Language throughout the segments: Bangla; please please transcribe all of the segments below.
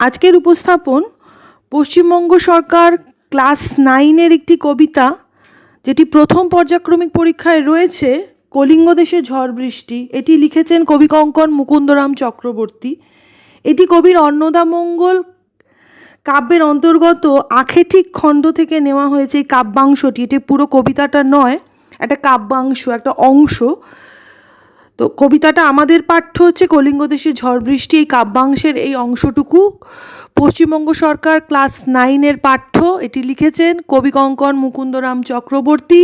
আজকের উপস্থাপন পশ্চিমবঙ্গ সরকার ক্লাস নাইনের একটি কবিতা, যেটি প্রথম পর্যায়ক্রমিক পরীক্ষায় রয়েছে, কলিঙ্গ দেশে ঝড় বৃষ্টি। এটি লিখেছেন কবি কঙ্কন মুকুন্দরাম চক্রবর্তী। এটি কবির অন্নদামঙ্গল কাব্যের অন্তর্গত আখেঠিক খণ্ড থেকে নেওয়া হয়েছে এই কাব্যাংশটি। এটি পুরো কবিতাটা নয়, একটা কাব্যাংশ, একটা অংশ। তো কবিতাটা আমাদের পাঠ্য হচ্ছে কলিঙ্গ দেশে ঝড় বৃষ্টি, এই কাব্যাংশের এই অংশটুকু। পশ্চিমবঙ্গ সরকার ক্লাস নাইনের পাঠ্য, এটি লিখেছেন কবি কঙ্কন মুকুন্দরাম চক্রবর্তী।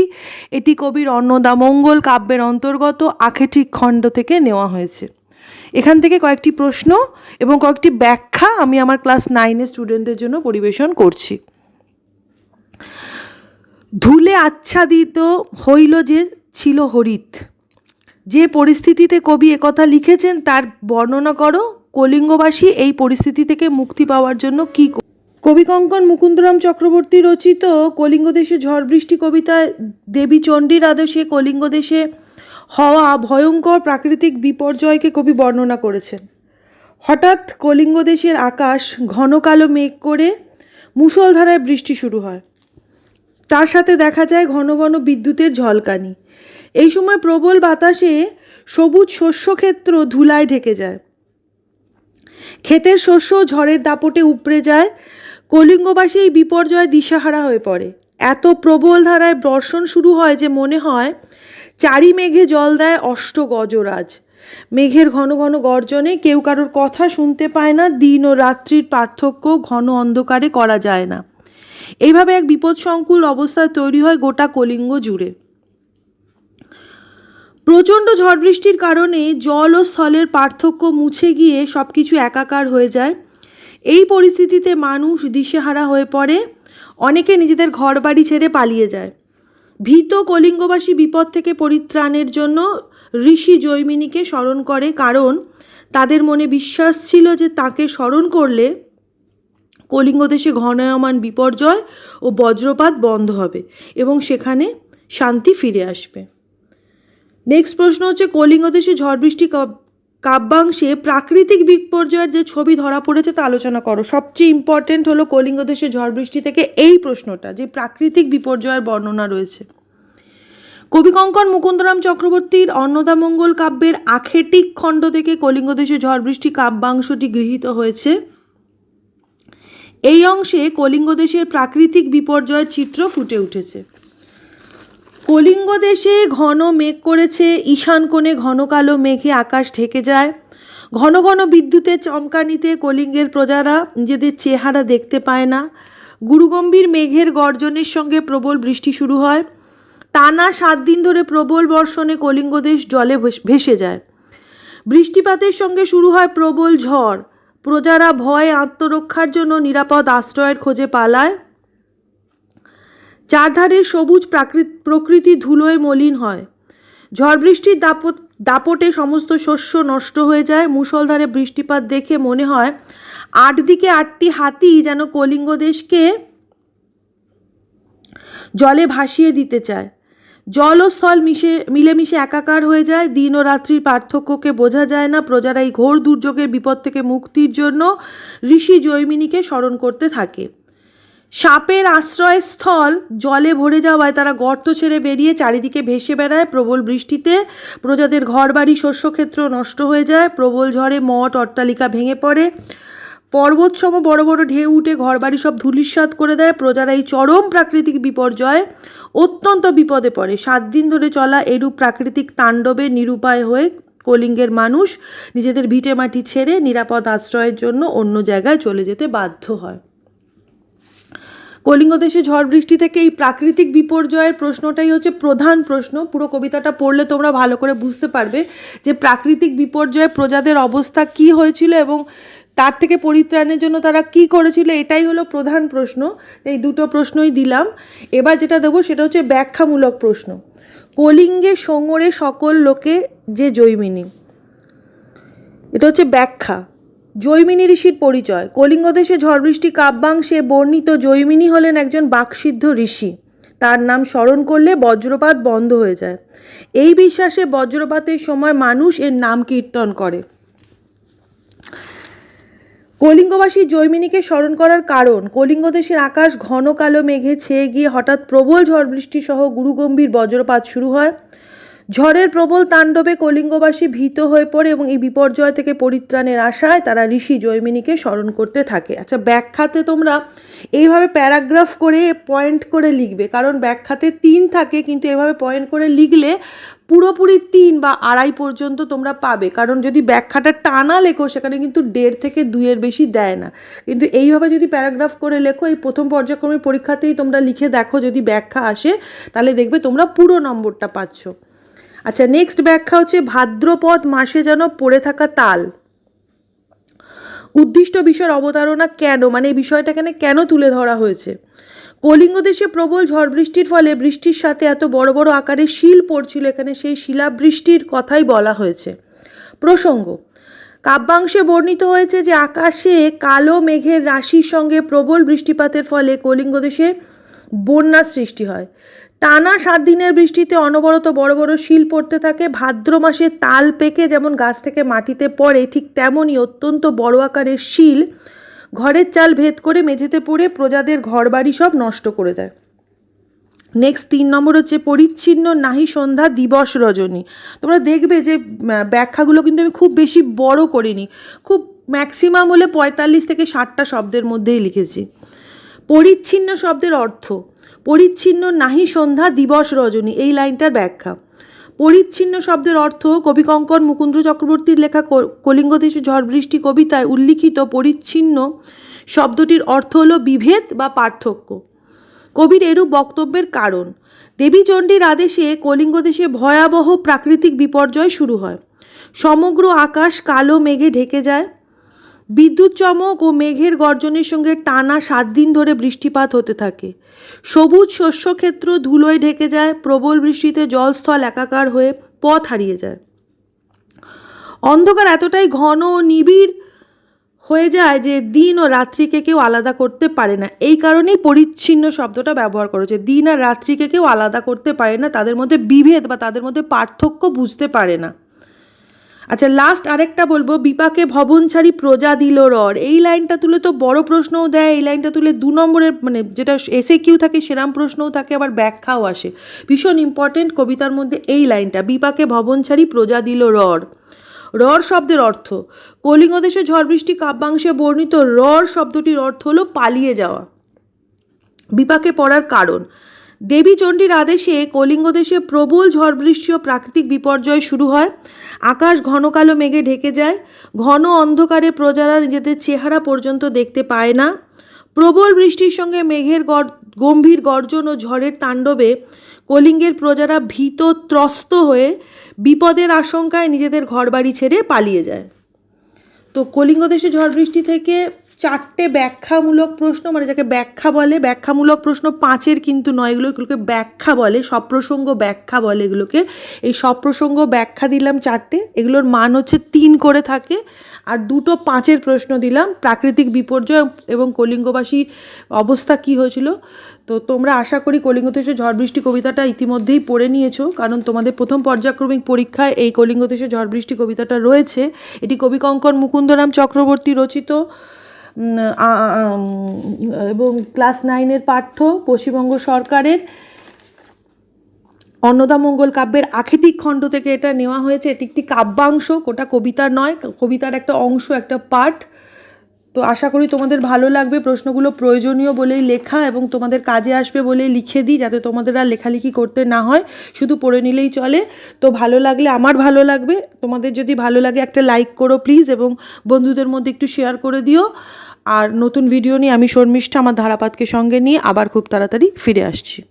এটি কবির অন্নদামঙ্গল কাব্যের অন্তর্গত আখেঠিক খণ্ড থেকে নেওয়া হয়েছে। এখান থেকে কয়েকটি প্রশ্ন এবং কয়েকটি ব্যাখ্যা আমি আমার ক্লাস নাইনের স্টুডেন্টদের জন্য পরিবেশন করছি। ধুলে আচ্ছাদিত হইল যে ছিল হরিত। যে পরিস্থিতিতে কবি একথা লিখেছেন, তার বর্ণনা করো। কলিঙ্গবাসী এই পরিস্থিতি থেকে মুক্তি পাওয়ার জন্য কী কবি কঙ্কন মুকুন্দরাম চক্রবর্তী রচিত কলিঙ্গ দেশে ঝড় বৃষ্টি কবিতায় দেবী চণ্ডীর আদেশে কলিঙ্গ দেশে হওয়া ভয়ঙ্কর প্রাকৃতিক বিপর্যয়কে কবি বর্ণনা করেছেন। হঠাৎ কলিঙ্গ দেশের আকাশ ঘন কালো মেঘ করে মুষলধারায় বৃষ্টি শুরু হয়। তার সাথে দেখা যায় ঘন ঘন বিদ্যুতের ঝলকানি। এই সময় প্রবল বাতাসে সবুজ শস্যক্ষেত্র ধুলায় ঢেকে যায়। ক্ষেতের শস্য ঝড়ের দাপটে উপড়ে যায়। কলিঙ্গবাসী এই বিপর্যয় দিশাহারা হয়ে পড়ে। এত প্রবল ধারায় বর্ষণ শুরু হয় যে মনে হয় চারি মেঘে জল দেয় অষ্ট গজরাজ। মেঘের ঘন ঘন গর্জনে কেউ কারোর কথা শুনতে পায় না, দিন ও রাত্রির পার্থক্য ঘন অন্ধকারে করা যায় না। এইভাবে এক বিপদসংকুল অবস্থা তৈরি হয় গোটা কলিঙ্গ জুড়ে। প্রচণ্ড ঝড় বৃষ্টির কারণে জল ও স্থলের পার্থক্য মুছে গিয়ে সব কিছু একাকার হয়ে যায়। এই পরিস্থিতিতে মানুষ দিশেহারা হয়ে পড়ে। অনেকে নিজেদের ঘর বাড়ি ছেড়ে পালিয়ে যায়। ভীত কলিঙ্গবাসী বিপদ থেকে পরিত্রাণের জন্য ঋষি জৈমিনীকে স্মরণ করে কারণ তাদের মনে বিশ্বাস ছিল যে তাকে স্মরণ করলে কলিঙ্গ দেশে ঘনায়মান বিপর্যয় ও বজ্রপাত বন্ধ হবে এবং সেখানে শান্তি ফিরে আসবে। নেক্সট প্রশ্ন হচ্ছে কলিঙ্গ দেশে ঝড় বৃষ্টি কাব- কাব্যাংশে প্রাকৃতিক বিপর্যয়ের যে ছবি ধরা পড়েছে তা আলোচনা করো। সবচেয়ে ইম্পর্টেন্ট হলো কলিঙ্গ দেশে ঝড় বৃষ্টি থেকে এই প্রশ্নটা, যে প্রাকৃতিক বিপর্যয়ের বর্ণনা রয়েছে। কবি কঙ্কন মুকুন্দরাম চক্রবর্তীর অন্নদামঙ্গল কাব্যের আখেটিক খণ্ড থেকে কলিঙ্গ দেশে ঝড় বৃষ্টি কাব্যাংশটি গৃহীত হয়েছে। এই অংশে কলিঙ্গ দেশের প্রাকৃতিক বিপর্যয়ের চিত্র ফুটে উঠেছে। কলিঙ্গ দেশে ঘন মেঘ করেছে, ঈশান কোণে ঘন কালো মেঘে আকাশ ঢেকে যায়। ঘন ঘন বিদ্যুতের চমকানিতে কলিঙ্গের প্রজারা নিজেদের চেহারা দেখতে পায় না। গুরুগম্ভীর মেঘের গর্জনের সঙ্গে প্রবল বৃষ্টি শুরু হয়। টানা সাত দিন ধরে প্রবল বর্ষণে কলিঙ্গ দেশ জলে ভেস- ভেসে যায়। বৃষ্টিপাতের সঙ্গে শুরু হয় প্রবল ঝড়। প্রজারা ভয়ে আত্মরক্ষার জন্য নিরাপদ আশ্রয়ের খোঁজে পালায়। চারধারের সবুজ প্রাকৃত প্রকৃতি ধুলোয় মলিন হয়। ঝড় বৃষ্টির দাপট দাপটে সমস্ত শস্য নষ্ট হয়ে যায়। মুষলধারে বৃষ্টিপাত দেখে মনে হয় আট দিকে আটটি হাতি যেন কলিঙ্গ দেশকে জলে ভাসিয়ে দিতে চায়। জল ও স্থল মিশে মিলেমিশে একাকার হয়ে যায়। দিন ও রাত্রির পার্থক্যকে বোঝা যায় না। প্রজারা এই ঘোর দুর্যোগের বিপদ থেকে মুক্তির জন্য ঋষি জৈমিনীকে স্মরণ করতে থাকে। সাপের আশ্রয়স্থল জলে ভরে যাওয়ায় তারা গর্ত ছেড়ে বেরিয়ে চারিদিকে ভেসে বেড়ায়। প্রবল বৃষ্টিতে প্রজাদের ঘরবাড়ি, শস্যক্ষেত্র নষ্ট হয়ে যায়। প্রবল ঝড়ে মঠ, অট্টালিকা ভেঙে পড়ে। পর্বতসম বড় বড় ঢেউ উঠে ঘরবাড়ি সব ধূলিসাৎ করে দেয়। প্রজারা এই চরম প্রাকৃতিক বিপর্যয় অত্যন্ত বিপদে পড়ে। সাত দিন ধরে চলা এরূপ প্রাকৃতিক তাণ্ডবে নিরুপায় হয়ে কলিঙ্গের মানুষ নিজেদের ভিটেমাটি ছেড়ে নিরাপদ আশ্রয়ের জন্য অন্য জায়গায় চলে যেতে বাধ্য হয়। কলিঙ্গ দেশে ঝড় বৃষ্টি থেকে এই প্রাকৃতিক বিপর্যয়ের প্রশ্নটাই হচ্ছে প্রধান প্রশ্ন। পুরো কবিতাটা পড়লে তোমরা ভালো করে বুঝতে পারবে যে প্রাকৃতিক বিপর্যয়ে প্রজাদের অবস্থা কি হয়েছিল এবং তার থেকে পরিত্রাণের জন্য তারা কি করেছিল, এটাই হলো প্রধান প্রশ্ন। এই দুটো প্রশ্নই দিলাম। এবার যেটা দেবো সেটা হচ্ছে ব্যাখ্যামূলক প্রশ্ন। কলিঙ্গে সঙ্গরে সকল লোকে যে জৈমিনী। এটা হচ্ছে ব্যাখ্যা। জৈমিনী ঋষির পরিচয়। কলিঙ্গ দেশে ঝড় বৃষ্টি কাব্যাংশে বর্ণিত জৈমিনী হলেন একজন বাকসিদ্ধ ঋষি। তার নাম স্মরণ করলে বজ্রপাত বন্ধ হয়ে যায়। এই বিশ্বাসে বজ্রপাতের সময় মানুষ এর নাম কীর্তন করে। কলিঙ্গবাসী জৈমিনীকে স্মরণ করার কারণ, কলিঙ্গ দেশের আকাশ ঘন কালো মেঘে ছেয়ে গিয়ে হঠাৎ প্রবল ঝড় বৃষ্টি সহ গুরুগম্ভীর বজ্রপাত শুরু হয়। ঝড়ের প্রবল তাণ্ডবে কলিঙ্গবাসী ভীত হয়ে পড়ে এবং এই বিপর্যয় থেকে পরিত্রাণের আশায় তারা ঋষি জৈমিনীকে স্মরণ করতে থাকে। আচ্ছা ব্যাখ্যাতে তোমরা এইভাবে প্যারাগ্রাফ করে পয়েন্ট করে লিখবে, কারণ ব্যাখ্যাতে তিন থাকে, কিন্তু এভাবে পয়েন্ট করে লিখলে পুরোপুরি তিন বা আড়াই পর্যন্ত তোমরা পাবে। কারণ যদি ব্যাখ্যাটা টানা লেখো, সেখানে কিন্তু দেড় থেকে দুইয়ের বেশি দেয় না। কিন্তু এইভাবে যদি প্যারাগ্রাফ করে লেখো, এই প্রথম পর্যায়ক্রমের পরীক্ষাতেই তোমরা লিখে দেখো, যদি ব্যাখ্যা আসে, তাহলে দেখবে তোমরা পুরো নম্বরটা পাচ্ছ। আচ্ছা নেক্সট ব্যাখ্যা হচ্ছে ভাদ্রপদ মাসে যেন পড়ে থাকা তাল। উদ্দিষ্ট বিষয়ের অবতারণা কেন? মানে এই বিষয়টা এখানে কেন তুলে ধরা হয়েছে? কলিঙ্গ দেশে প্রবল ঝড় বৃষ্টির ফলে বৃষ্টির সাথে এত বড় বড় আকারে শিল পড়ছিল, এখানে সেই শিলাবৃষ্টির কথাই বলা হয়েছে। প্রসঙ্গ, কাব্যাংশে বর্ণিত হয়েছে যে আকাশে কালো মেঘের রাশির সঙ্গে প্রবল বৃষ্টিপাতের ফলে কলিঙ্গ দেশে বন্যার সৃষ্টি হয়। টানা সাত দিনের বৃষ্টিতে অনবরত বড় বড় শিল পড়তে থাকে। ভাদ্র মাসে তাল পেকে যেমন গাছ থেকে মাটিতে পড়ে, ঠিক তেমনই অত্যন্ত বড় আকারের শিল ঘরের চাল ভেদ করে মেঝেতে পড়ে, প্রজাদের ঘরবাড়ি সব নষ্ট করে দেয়। নেক্সট তিন নম্বর হচ্ছে পরিচ্ছিন্ন নাহি সন্ধ্যা দিবস রজনী। তোমরা দেখবে যে ব্যাখ্যাগুলো কিন্তু আমি খুব বেশি বড় করিনি। খুব ম্যাক্সিমাম হলে পঁয়তাল্লিশ থেকে ষাটটা শব্দের মধ্যেই লিখেছি। পরিচ্ছিন্ন শব্দের অর্থ। পরিচ্ছিন্ন নাহি সন্ধ্যা দিবস রজনী, এই লাইনটার ব্যাখ্যা। পরিচ্ছিন্ন শব্দের অর্থ কবি কঙ্কন মুকুন্দ চক্রবর্তীর লেখা কলিঙ্গ দেশে ঝড় বৃষ্টি কবিতায় উল্লিখিত পরিচ্ছিন্ন শব্দটির অর্থ হলো বিভেদ বা পার্থক্য। কবির এরূপ বক্তব্যের কারণ দেবী চণ্ডীর আদেশে কলিঙ্গ দেশে ভয়াবহ প্রাকৃতিক বিপর্যয় শুরু হয়। সমগ্র আকাশ কালো মেঘে ঢেকে যায়। বিদ্যুৎ চমক ও মেঘের গর্জনের সঙ্গে টানা সাত দিন ধরে বৃষ্টিপাত হতে থাকে। সবুজ শস্যক্ষেত্র ধুলোয় ঢেকে যায়, প্রবল বৃষ্টিতে জলস্থল একাকার হয়ে পথ হারিয়ে যায়। অন্ধকার এতটাই ঘন ও নিবিড় হয়ে যায় যে দিন ও রাত্রিকে কেউ আলাদা করতে পারে না। এই কারণেই পরিচ্ছিন্ন শব্দটা ব্যবহার করেছে দিন আর রাত্রিকে কেউ আলাদা করতে পারে না, তাদের মধ্যে বিভেদ বা তাদের মধ্যে পার্থক্য বুঝতে পারে না। আচ্ছা লাস্ট আরেকটা বলব, বিপাকে ভবন ছাড়ি প্রজা দিল রর। এই লাইনটা তুলে তো বড় প্রশ্নও দেয়, এই লাইনটা তুলে দু নম্বরের মানে যেটা এসে কিউ থাকে সেরাম প্রশ্নও থাকে, আবার ব্যাখ্যাও আসে। ভীষণ ইম্পর্টেন্ট কবিতার মধ্যে এই লাইনটা, বিপাকে ভবন ছাড়ি প্রজা দিল রর। রর শব্দের অর্থ, কলিঙ্গ দেশে ঝড় বৃষ্টি কাব্যাংশে বর্ণিত রর শব্দটির অর্থ হলো পালিয়ে যাওয়া। বিপাকে পড়ার কারণ দেবী চণ্ডীর আদেশে কলিঙ্গ দেশে প্রবল ঝড় বৃষ্টি ও প্রাকৃতিক বিপর্যয় শুরু হয়। আকাশ ঘন কালো মেঘে ঢেকে যায়। ঘন অন্ধকারে প্রজারা নিজেদের চেহারা পর্যন্ত দেখতে পায় না। প্রবল বৃষ্টির সঙ্গে মেঘের গম্ভীর গর্জন ও ঝড়ের তাণ্ডবে কলিঙ্গের প্রজারা ভীত, ত্রস্ত হয়ে বিপদের আশঙ্কায় নিজেদের ঘরবাড়ি ছেড়ে পালিয়ে যায়। তো কলিঙ্গ দেশে ঝড় বৃষ্টি থেকে চারটে ব্যাখ্যামূলক প্রশ্ন মানে যাকে ব্যাখ্যা বলে, ব্যাখ্যামূলক প্রশ্ন পাঁচের কিন্তু নয়, এগুলো এগুলোকে ব্যাখ্যা বলে, সপ্রসঙ্গ ব্যাখ্যা বলে এগুলোকে। এই সপ্রসঙ্গ ব্যাখ্যা দিলাম চারটে, এগুলোর মান হচ্ছে তিন করে থাকে, আর দুটো পাঁচের প্রশ্ন দিলাম, প্রাকৃতিক বিপর্যয় এবং কলিঙ্গবাসী অবস্থা কি হয়েছিল। তো তোমরা আশা করি কলিঙ্গ দেশে ঝড় বৃষ্টি কবিতাটা ইতিমধ্যেই পড়ে নিয়েছো, কারণ তোমাদের প্রথম পর্যায়ক্রমিক পরীক্ষায় এই কলিঙ্গ দেশে ঝড় বৃষ্টি কবিতাটা রয়েছে। এটি কবি কঙ্কন মুকুন্দরাম চক্রবর্তী রচিত। এবং ক্লাস নাইনের পাঠ্য পশ্চিমবঙ্গ সরকারের অন্নদামঙ্গল কাব্যের আখেটিক খণ্ড থেকে এটা নেওয়া হয়েছে। এটি একটি কাব্যাংশ ওটা কবিতা নয়, কবিতার একটা অংশ, একটা পার্ট তো আশা করি তোমাদের ভালো লাগবে, প্রশ্নগুলো প্রয়োজনীয় বলেই লেখা এবং তোমাদের কাজে আসবে বলেই লিখে দিই, যাতে তোমাদের আর লেখালেখি করতে না হয়, শুধু পড়ে নিলেই চলে। তো ভালো লাগলে, আমার ভালো লাগবে। তোমাদের যদি ভালো লাগে একটা লাইক করো প্লিজ, এবং বন্ধুদের মধ্যে একটু শেয়ার করে দিও। আর নতুন ভিডিও নিয়ে আমি শর্মিষ্ঠা, আমার ধারাপাতকে সঙ্গে নিয়ে আবার খুব তাড়াতাড়ি ফিরে আসছি।